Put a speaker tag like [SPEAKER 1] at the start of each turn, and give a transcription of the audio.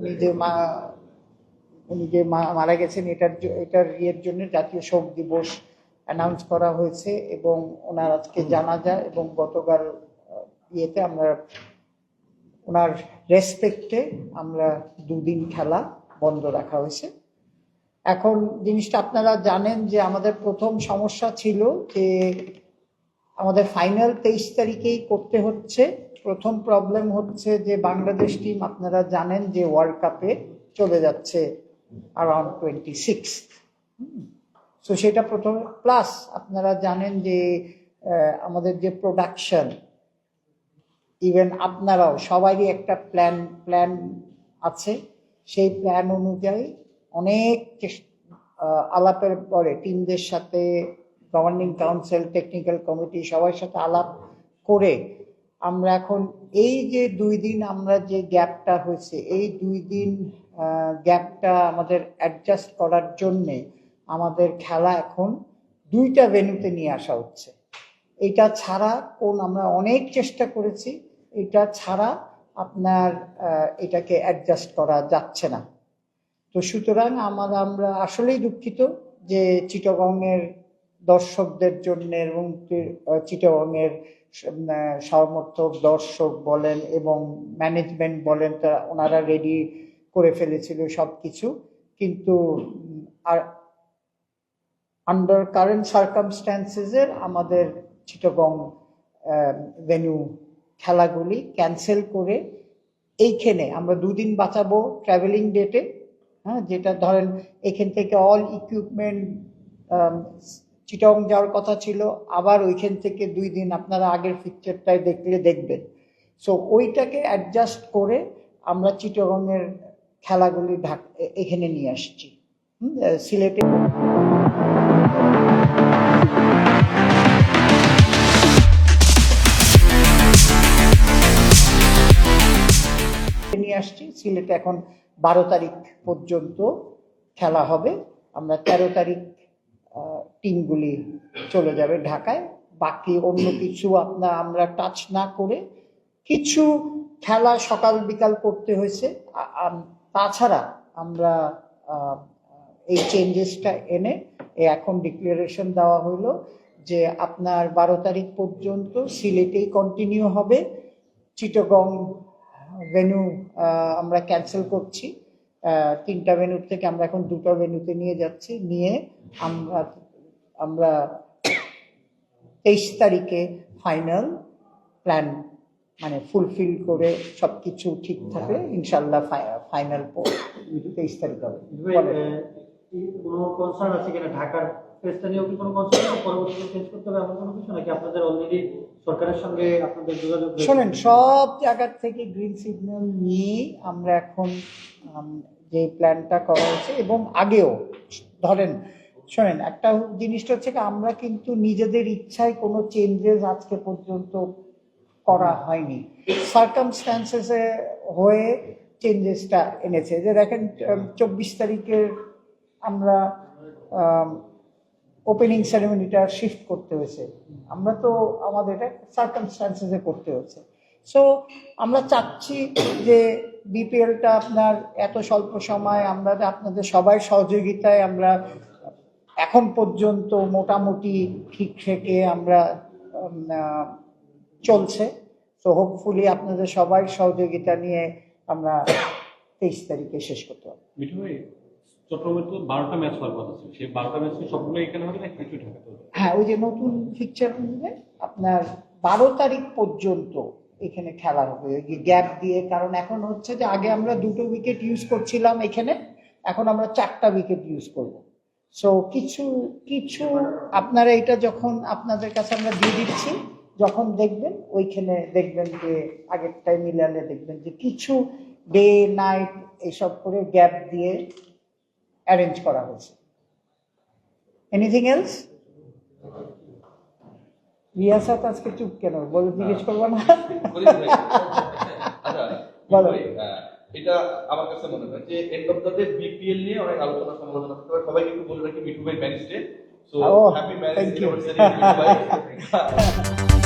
[SPEAKER 1] উনি যে মা উনি যে মা- মারা গেছেন এটার এটার ইয়ের জন্য জাতীয় শোক দিবস অ্যানাউন্স করা হয়েছে এবং ওনার আজকে জানাজা এবং গতকাল ইয়েতে আমরা ওনার রেসপেক্টে আমরা দুদিন খেলা বন্ধ রাখা হয়েছে। এখন জিনিসটা আপনারা জানেন যে আমাদের প্রথম সমস্যা ছিল যে আমাদের ফাইনাল তেইশ তারিখেই করতে হচ্ছে প্রথম প্রবলেম হচ্ছে যে বাংলাদেশ টিম আপনারা জানেন যে ওয়ার্ল্ড কাপে চলে যাচ্ছে অ্যারাউন্ড টোয়েন্টি সিক্স সো সেটা প্রথম প্লাস আপনারা জানেন যে আমাদের যে প্রোডাকশন ইভেন আপনারাও, সবারই একটা প্ল্যান প্ল্যান আছে। সেই প্ল্যান অনুযায়ী অনেক আলাপের পরে টিমদের সাথে গভর্নিং কাউন্সিল টেকনিক্যাল কমিটি সবার সাথে আলাপ করে আমরা এখন এই যে দুই দিন আমরা যে গ্যাপটা হয়েছে, এই দুই দিন গ্যাপটা আমাদের অ্যাডজাস্ট করার জন্যে আমাদের খেলা এখন দুইটা ভেন্যুতে নিয়ে আসা হচ্ছে। এটা ছাড়া কোন আমরা অনেক চেষ্টা করেছি, এটা ছাড়া আপনার এটাকে অ্যাডজাস্ট করা যাচ্ছে না। তো সুতরাং আমার, আমরা আসলেই দুঃখিত যে চিটগংয়ের দর্শকদের জন্য এবং চিটগংয়ের সমর্থক দর্শক বলেন এবং ম্যানেজমেন্ট বলেন তা ওনারা রেডি করে ফেলেছিল সব কিছু কিন্তু আর আন্ডার কারেন্ট সার্কামস্ট্যান্সেসের আমাদের চিটগং ভেন্যু খেলাগুলি ক্যান্সেল করে এইখানে আমরা দুদিন বাঁচাবো ট্রাভেলিং ডেটে হ্যাঁ যেটা ধরেন এখান থেকে অল ইকুইপমেন্ট চিটং যাওয়ার কথা ছিল, আবার ওইখান থেকে দুই দিন আপনারা আগের পিকচারটায় দেখলে দেখবেন। সো ওইটাকে অ্যাডজাস্ট করে আমরা চিটগংয়ের খেলাগুলি ঢাক এখানে নিয়ে আসছি। সিলেটে নিয়ে আসছি। সিলেটে এখন বারো তারিখ পর্যন্ত খেলা হবে। আমরা তেরো তারিখ টিমগুলি চলে যাবে ঢাকায়। বাকি অন্য কিছু আপনার আমরা টাচ না করে কিছু খেলা সকাল, বিকাল করতে হয়েছে। তাছাড়া আমরা এই চেঞ্জেসটা এনে এখন ডিক্লারেশন দেওয়া হলো যে আপনার বারো তারিখ পর্যন্ত সিলেটেই কন্টিনিউ হবে। চিটগং ভেনু আমরা ক্যান্সেল করছি। তিনটা ভেন্যু থেকে আমরা এখন দুটো ভেনুতে নিয়ে যাচ্ছি। নিয়ে আমরা আমরা তেইশ তারিখে ফাইনাল প্ল্যান মানে ফুলফিল করে সব কিছু ঠিক থাকে ইনশাল্লাহ ফাইনাল তেইশ তারিখ হবে।
[SPEAKER 2] কোনো আছে কিনা ঢাকার? ফেস্টা নিয়েও কি কোনো কনসার্ন পরবর্তীতে চেঞ্জ করতে হবে এমন কোনো কিছু? নাকি আপনাদের অলরেডি সরকারের সঙ্গে আপনাদের যোগাযোগ?
[SPEAKER 1] শোনেন, সব জায়গার থেকে গ্রিন সিগন্যাল নিয়ে আমরা এখন যে প্ল্যানটা করা হয়েছে এবং আগেও, ধরেন, শোনেন, একটা জিনিসটা হচ্ছে আমরা কিন্তু নিজেদের ইচ্ছায় কোনো চেঞ্জেস আজকে পর্যন্ত করা হয়নি। সার্কামস্ট্যান্সেসে হয়ে চেঞ্জেসটা এনেছে। যে দেখেন, চব্বিশ তারিখের আমরা ওপেনিং সেরেমনিটা শিফট করতে হয়েছে। আমরা তো আমাদের এটা সার্কামস্টান্সেসে করতে হয়েছে। সো আমরা চাচ্ছি যে বিপিএলটা আপনার এত স্বল্প সময় আমরা আপনাদের সবাই সহযোগিতায় আমরা এখন পর্যন্ত মোটামুটি ঠিক থেকে আমরা চলছে। তো হোপফুলি আপনাদের সবাই সহযোগিতা নিয়ে আমরা তেইশ তারিখে শেষ করতে পারব।
[SPEAKER 3] মিঠু ভাই চট্টগ্রামে তো বারোটা ম্যাচ হওয়ার কথা ছিল। সেই বারোটা ম্যাচ সবগুলো এখানে হবে না কিছু ঢাকাতে
[SPEAKER 1] হ্যাঁ ওই যে নতুন পিকচার অনুযায়ী আপনার বারো তারিখ পর্যন্ত এখানে খেলা হবে। ওই যে গ্যাপ দিয়ে, কারণ এখন হচ্ছে যে আগে আমরা দুটো উইকেট ইউজ করছিলাম এখানে, এখন আমরা চারটা উইকেট ইউজ করব। সো কিছু কিছু আপনারা এটা যখন আপনাদের কাছে আমরা দিয়ে দিচ্ছি, যখন দেখবেন, ওইখানে দেখবেন যে আগেরটাই মিলালে দেখবেন যে কিছু ডে নাইট এইসব করে গ্যাপ দিয়ে অ্যারেঞ্জ করা হয়েছে। এনিথিং এলস রিয়াসাত আজকে চুপ কেন? বলে জিজ্ঞেস করব না?
[SPEAKER 4] বলি। আচ্ছা,
[SPEAKER 1] বলো।
[SPEAKER 4] এটা আমার কাছে মনে হয় যে end of the day BPL নিয়ে অনেক আলোচনা সমালোচনা করতে হবে সবাই কিন্তু বলে রাখি মিঠু ভাই manage day so happy
[SPEAKER 1] thank
[SPEAKER 4] manage